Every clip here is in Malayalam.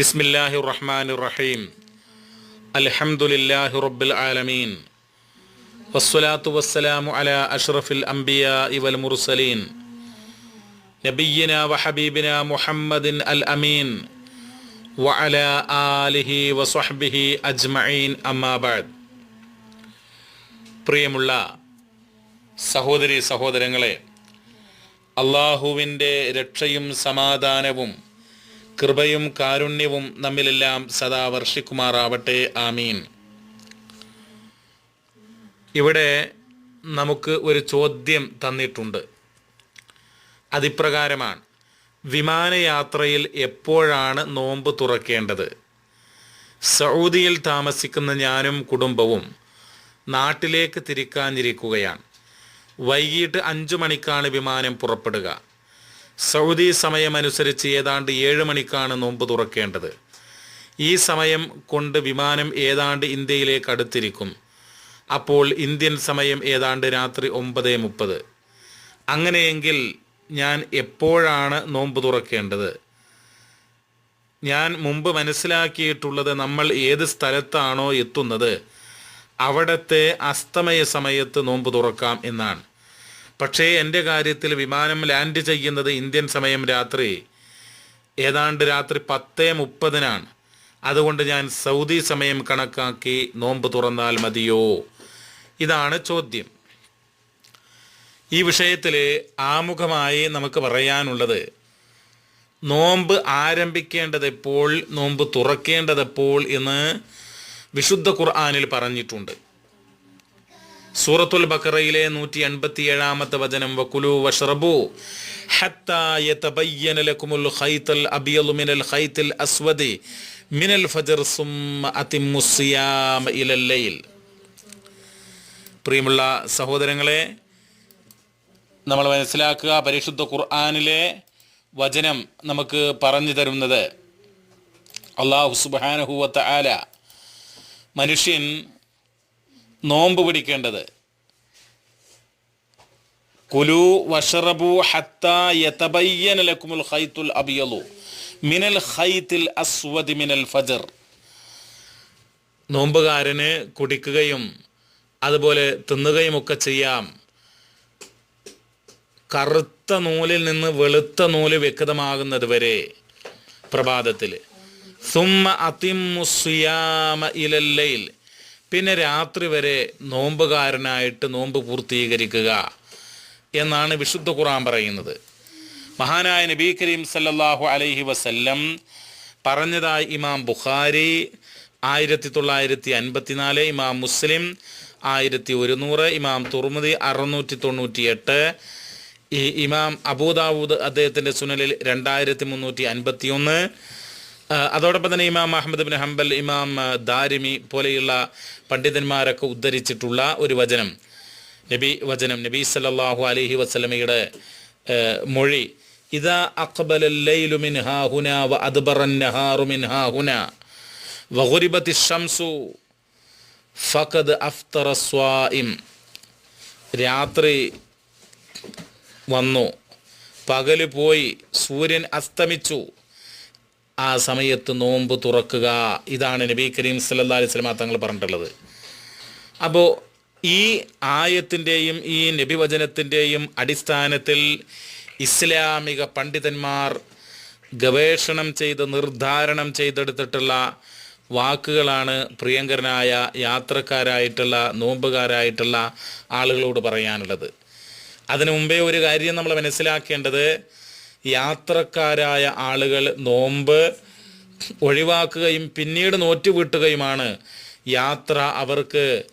ബിസ്മില്ലാഹി റഹ്മാൻ റഹീം അലഹമുല്ലാഹി റബ്ബിൽ ആലമീൻ. വസ്സലാത്തു വസ്സലാമു അല അഷ്റഫിൽ അംബിയ ഇവൽ മുർസലീൻ. നബിയന വഹബീബിന മുഹമ്മദിൻ അൽ അമീൻ. വഅല ആലിഹി വസ്വഹ്ബിഹി അജ്മഈൻ അമ്മാബാദ് പ്രിയമുള്ള സഹോദരി സഹോദരങ്ങളെ അള്ളാഹുവിന്റെ രക്ഷയും സമാധാനവും കൃപയും കാരുണ്യവും നമ്മിലെല്ലാം സദാ വർഷിക്കുമാറാവട്ടെ. ആമീൻ. ഇവിടെ നമുക്ക് ഒരു ചോദ്യം തന്നിട്ടുണ്ട്. അതിപ്രകാരമാണ്. വിമാനയാത്രയിൽ എപ്പോഴാണ് നോമ്പ് തുറക്കേണ്ടത്? സൗദിയിൽ താമസിക്കുന്ന ഞാനും കുടുംബവും നാട്ടിലേക്ക് തിരിക്കാനിരിക്കുകയാണ്. വൈകിട്ട് അഞ്ചു മണിക്കാണ് വിമാനം പുറപ്പെടുക. സൗദി സമയമനുസരിച്ച് ഏതാണ്ട് ഏഴ് മണിക്കാണ് നോമ്പ് തുറക്കേണ്ടത്. ഈ സമയം കൊണ്ട് വിമാനം ഏതാണ്ട് ഇന്ത്യയിലേക്ക് അടുത്തിരിക്കും. അപ്പോൾ ഇന്ത്യൻ സമയം ഏതാണ്ട് രാത്രി ഒമ്പത് മുപ്പത്. അങ്ങനെയെങ്കിൽ ഞാൻ എപ്പോഴാണ് നോമ്പ് തുറക്കേണ്ടത്? ഞാൻ മുമ്പ് മനസ്സിലാക്കിയിട്ടുള്ളത് നമ്മൾ ഏത് സ്ഥലത്താണോ എത്തുന്നത്? അവിടത്തെ അസ്തമയ സമയത്ത് നോമ്പ് തുറക്കാം എന്നാണ്. പക്ഷേ എന്റെ കാര്യത്തിൽ വിമാനം ലാൻഡ് ചെയ്യുന്നത് ഇന്ത്യൻ സമയം രാത്രി ഏതാണ്ട് രാത്രി പത്ത് മുപ്പതിനാണ്. അതുകൊണ്ട് ഞാൻ സൗദി സമയം കണക്കാക്കി നോമ്പ് തുറന്നാൽ മതിയോ? ഇതാണ് ചോദ്യം. ഈ വിഷയത്തിൽ ആമുഖമായി നമുക്ക് പറയാനുള്ളത് നോമ്പ് ആരംഭിക്കേണ്ടത് എപ്പോൾ നോമ്പ് തുറക്കേണ്ടത് എപ്പോൾ എന്ന് വിശുദ്ധ ഖുർആാനിൽ പറഞ്ഞിട്ടുണ്ട്. സൂറത്തുൽ ബക്കറയിലെ നൂറ്റി എൺപത്തിയേഴാമത്തെ വചനം വക്കുലു വഷറബു അബിയലു മിനൽ അസ്വദി മിനൽ ഇലൽ ലൈൽ. പ്രിയമുള്ള സഹോദരങ്ങളെ നമ്മൾ മനസ്സിലാക്കുക പരിശുദ്ധ ഖുർആാനിലെ വചനം നമുക്ക് പറഞ്ഞു തരുന്നത്. അള്ളാഹു സുബാനഹുവത്ത ആല മനുഷ്യൻ നോമ്പ് പിടിക്കേണ്ടത്. കുലു വഷറബു ഹത്ത യതബയ്യന അബിയലു മിനൽ ഖൈത്തിൽ അസ്വദി മിനൽ ഫജർ. നോമ്പുകാരന് കുടിക്കുകയും അതുപോലെ തിന്നുകയും ഒക്കെ ചെയ്യാം. കറുത്ത നൂലിൽ നിന്ന് വെളുത്ത നൂൽ വ്യക്തമാകുന്നത് വരെ പ്രഭാതത്തിൽ സുമ്മ അതിമുസുയാമ ഇലല്ലയിൽ പിന്നെ രാത്രി വരെ നോമ്പുകാരനായിട്ട് നോമ്പ് പൂർത്തീകരിക്കുക എന്നാണ് വിശുദ്ധ ഖുറാൻ പറയുന്നത്. മഹാനായ നബി കരീം സല്ലാഹു അലൈഹി വസല്ലം പറഞ്ഞതായി ഇമാം ബുഖാരി ആയിരത്തി തൊള്ളായിരത്തി അൻപത്തിനാല് ഇമാം മുസ്ലിം ആയിരത്തി ഒരുന്നൂറ് ഇമാം തുർമുദി അറുന്നൂറ്റി തൊണ്ണൂറ്റി എട്ട് ഇമാം അബൂദാവൂദ് അദ്ദേഹത്തിന്റെ സുനലിൽ രണ്ടായിരത്തി മുന്നൂറ്റി അൻപത്തി ഒന്ന് അതോടൊപ്പം തന്നെ ഇമാം അഹമ്മദ് ബിൻ ഹംബൽ ഇമാം ദാരിമി പോലെയുള്ള പണ്ഡിതന്മാരൊക്കെ ഉദ്ധരിച്ചിട്ടുള്ള ഒരു വചനം. നബി വചനം നബി സല്ലാഹു അലഹി വസല്ലമയുടെ മൊഴി. ഇതാ അക്ബലു മിൻ ഹാഹുന വ അദ്ബറൻ നഹാറു മിൻ ഹാഹുന വഗുരിബത്തി ഷംസു ഫഖദ് അഫ്തറ സ്വാഇം. രാത്രി വന്നു. പകൽ പോയി. സൂര്യൻ അസ്തമിച്ചു. ആ സമയത്ത് നോമ്പ് തുറക്കുക. ഇതാണ് നബി കരീം സല്ലാ അലൈഹി സ്വലമ തങ്ങൾ പറഞ്ഞിട്ടുള്ളത്. അപ്പോൾ ഈ ആയത്തിന്റെയും ഈ നബിവചനത്തിന്റെയും അടിസ്ഥാനത്തിൽ ഇസ്ലാമിക പണ്ഡിതന്മാർ ഗവേഷണം ചെയ്ത് നിർദ്ധാരണം ചെയ്തെടുത്തിട്ടുള്ള വാക്കുകളാണ് പ്രിയങ്കരനായ യാത്രക്കാരായിട്ടുള്ള നോമ്പുകാരായിട്ടുള്ള ആളുകളോട് പറയാനുള്ളത്. അതിനു മുമ്പേ ഒരു കാര്യം നമ്മൾ മനസ്സിലാക്കേണ്ടത് യാത്രക്കാരായ ആളുകൾ നോമ്പ് ഒഴിവാക്കുകയും പിന്നീട് നോറ്റുവീട്ടുകയുമാണ് യാത്ര അവർക്ക്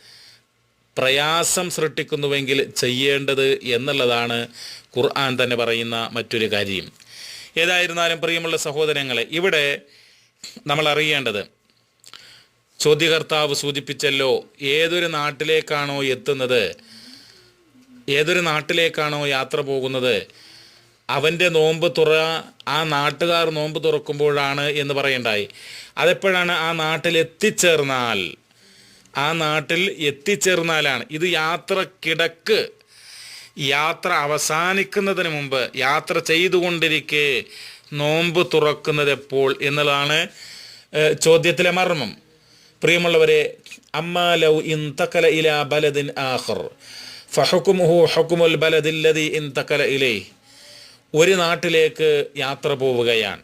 പ്രയാസം സൃഷ്ടിക്കുന്നുവെങ്കിൽ ചെയ്യേണ്ടത് എന്നുള്ളതാണ് ഖുർആൻ തന്നെ പറയുന്ന മറ്റൊരു കാര്യം. ഏതായിരുന്നാലും പ്രിയമുള്ള സഹോദരങ്ങളെ ഇവിടെ നമ്മൾ അറിയേണ്ടത് ചോദ്യകർത്താവ് സൂചിപ്പിച്ചല്ലോ ഏതൊരു നാട്ടിലേക്കാണോ എത്തുന്നത്? ഏതൊരു നാട്ടിലേക്കാണോ യാത്ര പോകുന്നത്? അവന്റെ നോമ്പ് തുറ ആ നാട്ടുകാർ നോമ്പ് തുറക്കുമ്പോഴാണ് എന്ന് പറയണ്ടായി. അതെപ്പോഴാണ് ആ നാട്ടിൽ എത്തിച്ചേർന്നാൽ? ആ നാട്ടിൽ എത്തിച്ചേർന്നാലാണ്. ഇത് യാത്ര കിടക്ക്. യാത്ര അവസാനിക്കുന്നതിന് മുമ്പ് യാത്ര ചെയ്തുകൊണ്ടിരിക്കെ നോമ്പ് തുറക്കുന്നത് എപ്പോൾ എന്നുള്ളതാണ് ചോദ്യത്തിലെ മർമ്മം. പ്രിയമുള്ളവരെ അമ്മാ ലൗ ഇൻതക്കല ഇല ബലദിൻ ആഹർ ഫഹുക്കുമുഹു ഹുക്കുമുൽ ബലദില്ലതി ഇൻതക്കല ഇലൈ ഒരു നാട്ടിലേക്ക് യാത്ര പോവുകയാണ്.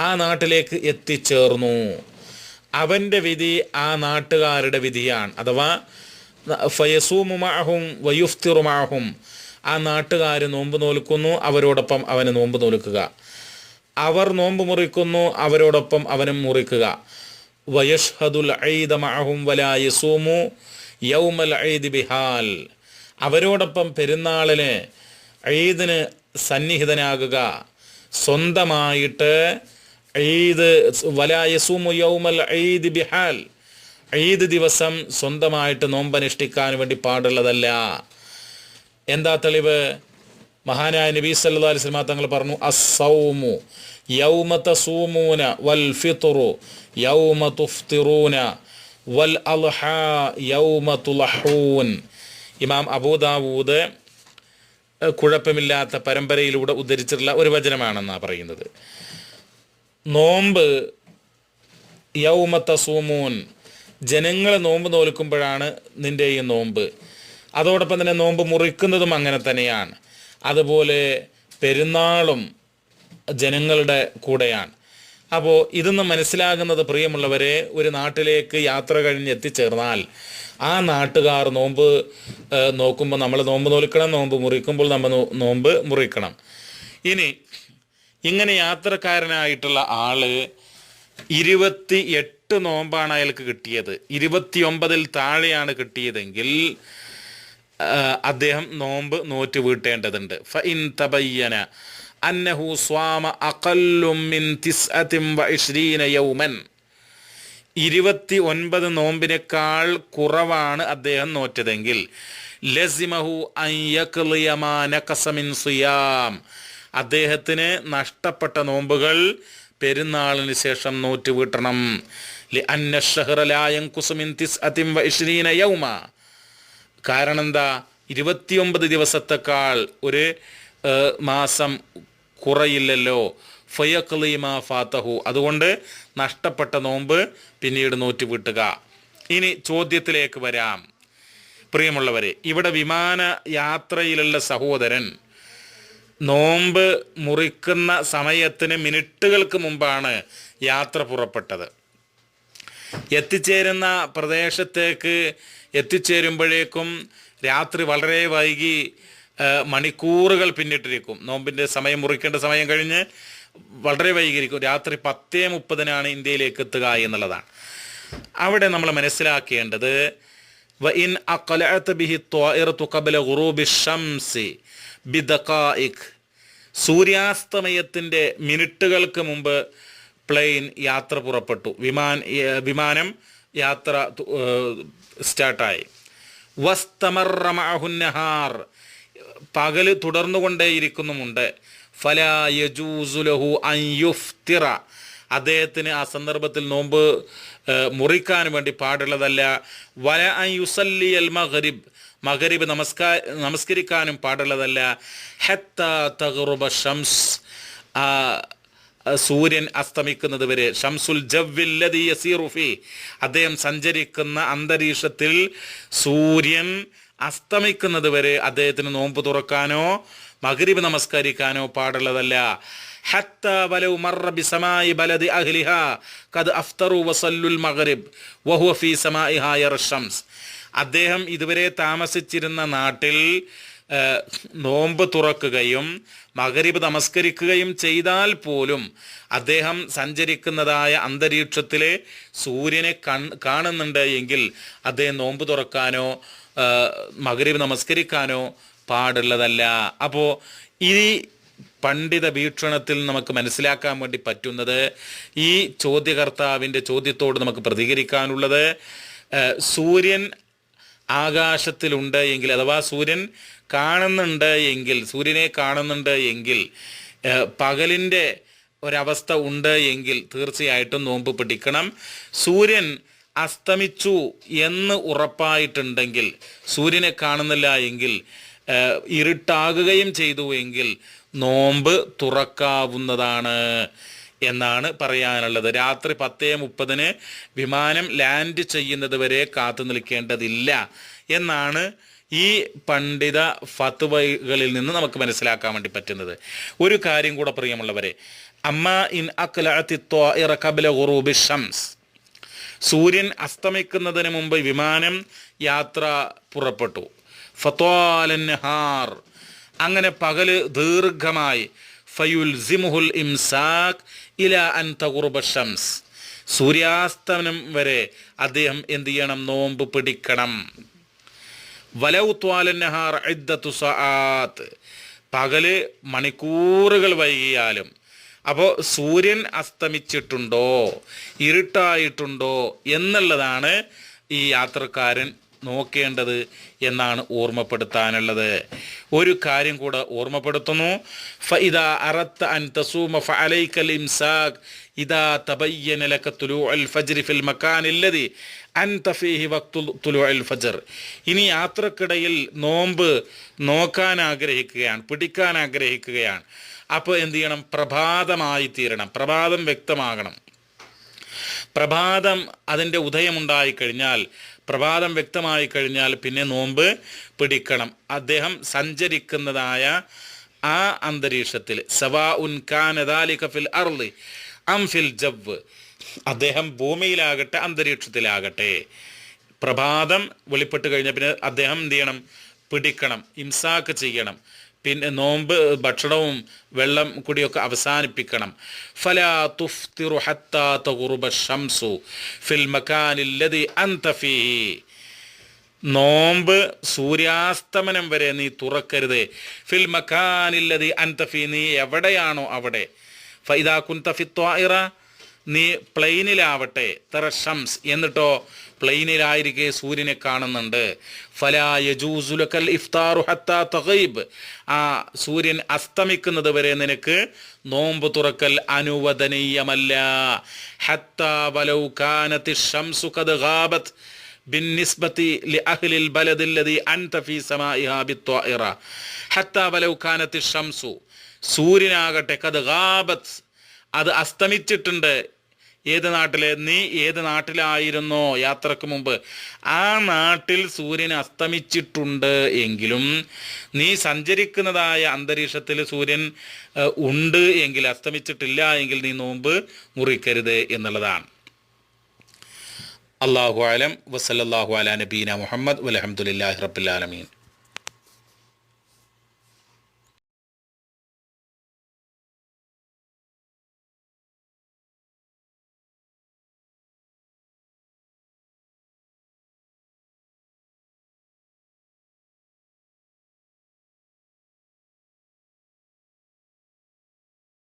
ആ നാട്ടിലേക്ക് എത്തിച്ചേർന്നു. അവന്റെ വിധി ആ നാട്ടുകാരുടെ വിധിയാണ്. അഥവാ ഫയസൂമുമാഹും വയുഫ്തിറുമാഹും ആ നാട്ടുകാർ നോമ്പ് നോൽക്കുന്നു അവരോടൊപ്പം അവന് നോമ്പ് നോൽക്കുക. അവർ നോമ്പ് മുറിക്കുന്നു അവരോടൊപ്പം അവനും മുറിക്കുക. വയഷ്ഹദുൽ ഐദ മഅഹും വലാ യസൂമു യൗമൽ ഐദ് ബിഹാൽ. അവരോടൊപ്പം പെരുന്നാളിന് ഈദിന് സന്നിഹിതനാകുക. സ്വന്തമായിട്ട് ഈദ് വലായസൂമു യൗമൽ ഈദ് ബിഹാൽ. ഈദ് ദിവസം സ്വന്തമായിട്ട് നോമ്പനുഷ്ഠിക്കാൻ വേണ്ടി പാടുള്ളതല്ല. എന്താ തെളിവ്? മഹാനായ നബി സല്ലാ അലൈഹി സ്വലമ തങ്ങൾ പറഞ്ഞു അസൗമു യൗമ തസൂമൂന വൽ ഫിത്റു യൗമ തുഫ്തിറൂന വൽ അൽഹ യൗമ തുലഹൂൻ. ഇമാം അബൂദാവൂദ് കുഴപ്പമില്ലാത്ത പരമ്പരയിലൂടെ ഉദ്ധരിച്ചിട്ടുള്ള ഒരു വചനമാണെന്നാണ് പറയുന്നത്. നോമ്പ് യൗമത്ത സൂമൂൻ ജനങ്ങൾ നോമ്പ് നോൽക്കുമ്പോഴാണ് നിന്റെ ഈ നോമ്പ്. അതോടൊപ്പം തന്നെ നോമ്പ് മുറിക്കുന്നതും അങ്ങനെ തന്നെയാണ്. അതുപോലെ പെരുന്നാളും ജനങ്ങളുടെ കൂടെയാണ്. അപ്പോൾ ഇതൊന്ന് മനസ്സിലാകുന്നത് പ്രിയമുള്ളവരെ ഒരു നാട്ടിലേക്ക് യാത്ര കഴിഞ്ഞ് എത്തിച്ചേർന്നാൽ ആ നാട്ടുകാർ നോമ്പ് നോക്കുമ്പോൾ നമ്മൾ നോമ്പ് നോൽക്കണം നോമ്പ് മുറിക്കുമ്പോൾ നമ്മൾ നോമ്പ് മുറിക്കണം. ഇനി ഇങ്ങനെ യാത്രക്കാരനായിട്ടുള്ള ആൾ ഇരുപത്തി എട്ട് നോമ്പാണ് അയാൾക്ക് കിട്ടിയത്. ഇരുപത്തി ഒമ്പതിൽ താഴെയാണ് കിട്ടിയതെങ്കിൽ അദ്ദേഹം നോമ്പ് നോറ്റ് വീട്ടേണ്ടതുണ്ട്. ഫഇൻ തബയ്യന അന്നഹു സ്വാമ അകല്ലും മിൻ യൗമൻ. ഇരുപത്തി ഒൻപത് നോമ്പിനേക്കാൾ കുറവാണ് അദ്ദേഹം നോറ്റതെങ്കിൽ. അദ്ദേഹത്തിന് നഷ്ടപ്പെട്ട നോമ്പുകൾ പെരുന്നാളിന് ശേഷം നോറ്റ് വീട്ടണം കാരണം എന്താ ഇരുപത്തിയൊമ്പത് ദിവസത്തെക്കാൾ ഒരു മാസം കുറയില്ലല്ലോ. ഫയക്ലീമ ഫാത്തഹു അതുകൊണ്ട് നഷ്ടപ്പെട്ട നോമ്പ് പിന്നീട് നോറ്റ് വീട്ടുക ഇനി ചോദ്യത്തിലേക്ക് വരാം. പ്രിയമുള്ളവരെ ഇവിടെ വിമാന യാത്രയിലുള്ള സഹോദരൻ നോമ്പ് മുറിക്കുന്ന സമയത്തിന് മിനിറ്റുകൾക്ക് മുമ്പാണ് യാത്ര പുറപ്പെട്ടത്. എത്തിച്ചേരുന്ന പ്രദേശത്തേക്ക് എത്തിച്ചേരുമ്പോഴേക്കും രാത്രി വളരെ വൈകി മണിക്കൂറുകൾ പിന്നിട്ടിരിക്കും. നോമ്പിന്റെ സമയം മുറിക്കേണ്ട സമയം കഴിഞ്ഞ് വളരെ വൈകിയിരിക്കും രാത്രി പത്തേ മുപ്പതിനാണ് ഇന്ത്യയിലേക്ക് എത്തുക എന്നുള്ളതാണ് അവിടെ നമ്മൾ മനസ്സിലാക്കേണ്ടത് وإن أقلعت به الطائرة قبل غروب الشمس بدقائق സൂര്യാസ്തമയത്തിൻ്റെ മിനിറ്റുകൾക്ക് മുമ്പ് പ്ലെയിൻ യാത്ര പുറപ്പെട്ടു വിമാൻ ഏ, വിമാനം യാത്ര തു- ഏ, സ്റ്റാർട്ടായി വസ്തമറ മഅഹുന്നഹാർ പകല് തുടർന്നുകൊണ്ടേയിരിക്കുന്നുമുണ്ട് ഫലാ അൻയുഫ്തിറ അൻ യുഫ്തിറ. അദ്ദേഹത്തിന് ആ സന്ദർഭത്തിൽ നോമ്പ് മുറിക്കാൻ വേണ്ടി പാടുള്ളതല്ല. വല അൻ യുസല്ലി അൽ മഹരിബ് മഹരിബ് നമസ്കാ നമസ്കരിക്കാനും പാടുള്ളതല്ല. ഹെത്ത തകറുബ ഷംസ്. സൂര്യൻ അസ്തമിക്കുന്നത് വരെ. ഷംസുൽ ജവ്വില്ലതി യസീറു ഫീ. അദ്ദേഹം സഞ്ചരിക്കുന്ന അന്തരീക്ഷത്തിൽ സൂര്യൻ അസ്തമിക്കുന്നത് വരെ അദ്ദേഹത്തിന് നോമ്പ് തുറക്കാനോ മഗ്രിബ് നമസ്കരിക്കാനോ പാടുള്ളതല്ല. അദ്ദേഹം ഇതുവരെ താമസിച്ചിരുന്ന നാട്ടിൽ നോമ്പ് തുറക്കുകയും മകരിബ് നമസ്കരിക്കുകയും ചെയ്താൽ പോലും അദ്ദേഹം സഞ്ചരിക്കുന്നതായ അന്തരീക്ഷത്തിലെ സൂര്യനെ കാണുന്നുണ്ട് എങ്കിൽ അദ്ദേഹം നോമ്പ് തുറക്കാനോ മകരീബ് നമസ്കരിക്കാനോ പാടുള്ളതല്ല. അപ്പോൾ ഈ പണ്ഡിത വീക്ഷണത്തിൽ നമുക്ക് മനസ്സിലാക്കാൻ വേണ്ടി പറ്റുന്നത് ഈ ചോദ്യകർത്താവിന്റെ ചോദ്യത്തോട് നമുക്ക് പ്രതികരിക്കാനുള്ളത് സൂര്യൻ ആകാശത്തിലുണ്ട് എങ്കിൽ അഥവാ സൂര്യൻ കാണുന്നുണ്ട് എങ്കിൽ സൂര്യനെ കാണുന്നുണ്ട് എങ്കിൽ പകലിന്റെ ഒരവസ്ഥ ഉണ്ട് എങ്കിൽ തീർച്ചയായിട്ടും നോമ്പ് പിടിക്കണം. സൂര്യൻ അസ്തമിച്ചു എന്ന് ഉറപ്പായിട്ടുണ്ടെങ്കിൽ സൂര്യനെ കാണുന്നില്ല എങ്കിൽ ഇരുട്ടാകുകയും ചെയ്തു എങ്കിൽ നോമ്പ് തുറക്കാവുന്നതാണ് എന്നാണ് പറയാനുള്ളത്. രാത്രി പത്തേ മുപ്പതിന് വിമാനം ലാൻഡ് ചെയ്യുന്നത് വരെ കാത്തു നിൽക്കേണ്ടതില്ല എന്നാണ് ഈ പണ്ഡിത ഫത്വകളിൽ നിന്ന് നമുക്ക് മനസ്സിലാക്കാൻ വേണ്ടി പറ്റുന്നത്. ഒരു കാര്യം കൂടെ പ്രിയമുള്ളവരെ അമ്മ ഇൻ ഗുറൂബി ഷംസ്. സൂര്യൻ അസ്തമിക്കുന്നതിന് മുമ്പ് വിമാനം യാത്ര പുറപ്പെട്ടു. ഫത്വാലൻ നഹാർ. അങ്ങനെ പകൽ ദീർഘമായി. ഫയുൽസിമുഹുൽ ഇംസാഖ് ഇല അൻ തകുറുബ ഷംസ്. സൂര്യാസ്തമനം വരെ അദ്ദേഹം എന്ത് ചെയ്യണം? നോമ്പ് പിടിക്കണം. വലൗ ത്വാലൻ നഹാർ ഇദ്ദത്തു സആത്ത് പകൽ മണിക്കൂറുകൾ വൈകിയാലും. അപ്പോൾ സൂര്യൻ അസ്തമിച്ചിട്ടുണ്ടോ? ഇരുട്ടായിട്ടുണ്ടോ? എന്നുള്ളതാണ് ഈ യാത്രക്കാരൻ നോക്കേണ്ടത് എന്നാണ് ഓർമ്മപ്പെടുത്താനുള്ളത്. ഒരു കാര്യം കൂടെ ഓർമ്മപ്പെടുത്തുന്നു. അൻ തസൂമ ഇദാ തബയ്യന ലക ഫിൽ അൻത ഫീഹി ഫജ്ർ. ഇനി യാത്രക്കിടയിൽ നോമ്പ് നോക്കാൻ ആഗ്രഹിക്കുകയാണ് പിടിക്കാൻ ആഗ്രഹിക്കുകയാണ്. അപ്പോൾ എന്ത് ചെയ്യണം? പ്രഭാതമായി തീരണം. പ്രഭാതം വ്യക്തമാകണം. പ്രഭാതം അതിന്റെ ഉദയമുണ്ടായി കഴിഞ്ഞാൽ പ്രഭാതം വ്യക്തമായി കഴിഞ്ഞാൽ പിന്നെ നോമ്പ് പിടിക്കണം. അദ്ദേഹം സഞ്ചരിക്കുന്നതായ ആ അന്തരീക്ഷത്തിൽ സവാ ഉൻ ഖാനദാലിക ഫിൽ അർളി അം ഫിൽ ജവ് അദ്ദേഹം ഭൂമിയിലാകട്ടെ അന്തരീക്ഷത്തിലാകട്ടെ. പ്രഭാതം വെളിപ്പെട്ട് കഴിഞ്ഞ പിന്നെ അദ്ദേഹം എന്ത് ചെയ്യണം? പിടിക്കണം ഇംസാക്ക് ചെയ്യണം. പിന്നെ നോമ്പ് ഭക്ഷണവും വെള്ളം കുടിയൊക്കെ അവസാനിപ്പിക്കണം. ഫല തുഫ്തിറു ഹത്താ ഷംസു ഫിൽ മക്കാനില്ലതി അന്തഫീ നോമ്പ് സൂര്യാസ്തമനം വരെ നീ തുറക്കരുത്. ഫിൽ മക്കാനില്ലതി അൻതഫി നീ എവിടെയാണോ അവിടെ. ഫൈദാ കുന്ത ഫി ത്വാഇറ നീ പ്ലെയിനിലാവട്ടെ തറ ഷംസ് എന്നിട്ടോ പ്ലെയിനിലായിരിക്കെ സൂര്യനെ കാണുന്നുണ്ട് ഫലാ യജൂസുലക്കൽ ഇഫ്താറു ഹത്താ തഗൈബ് ആ സൂര്യൻ അസ്തമിക്കുന്നത് വരെ നിനക്ക് നോമ്പ് തുറക്കൽ അനുവദനീയമല്ല ഹത്താ വലൗ കാനത്തി ഷംസു കത് ഗാബത്ത് بالنسبة لأهل البلد الذي أنت في سمائها بالطائرة حتى ولو كانت الشمس സൂര്യനാകട്ടെ കത് ഗാബത്ത് അത് അസ്തമിച്ചിട്ടുണ്ട്. ഏത് നാട്ടിൽ നീ ഏത് നാട്ടിലായിരുന്നോ യാത്രയ്ക്ക് മുമ്പ്? ആ നാട്ടിൽ സൂര്യൻ അസ്തമിച്ചിട്ടുണ്ട് എങ്കിലും നീ സഞ്ചരിക്കുന്നതായ അന്തരീക്ഷത്തിൽ സൂര്യൻ ഉണ്ട് എങ്കിൽ അസ്തമിച്ചിട്ടില്ല എങ്കിൽ നീ നോമ്പ് മുറിക്കരുത് എന്നുള്ളതാണ്. അള്ളാഹു ആലം വസല്ലാഹു അല നബീന മുഹമ്മദ്. വലഹമുല്ലാഹി റബ്ബുലാലമീൻ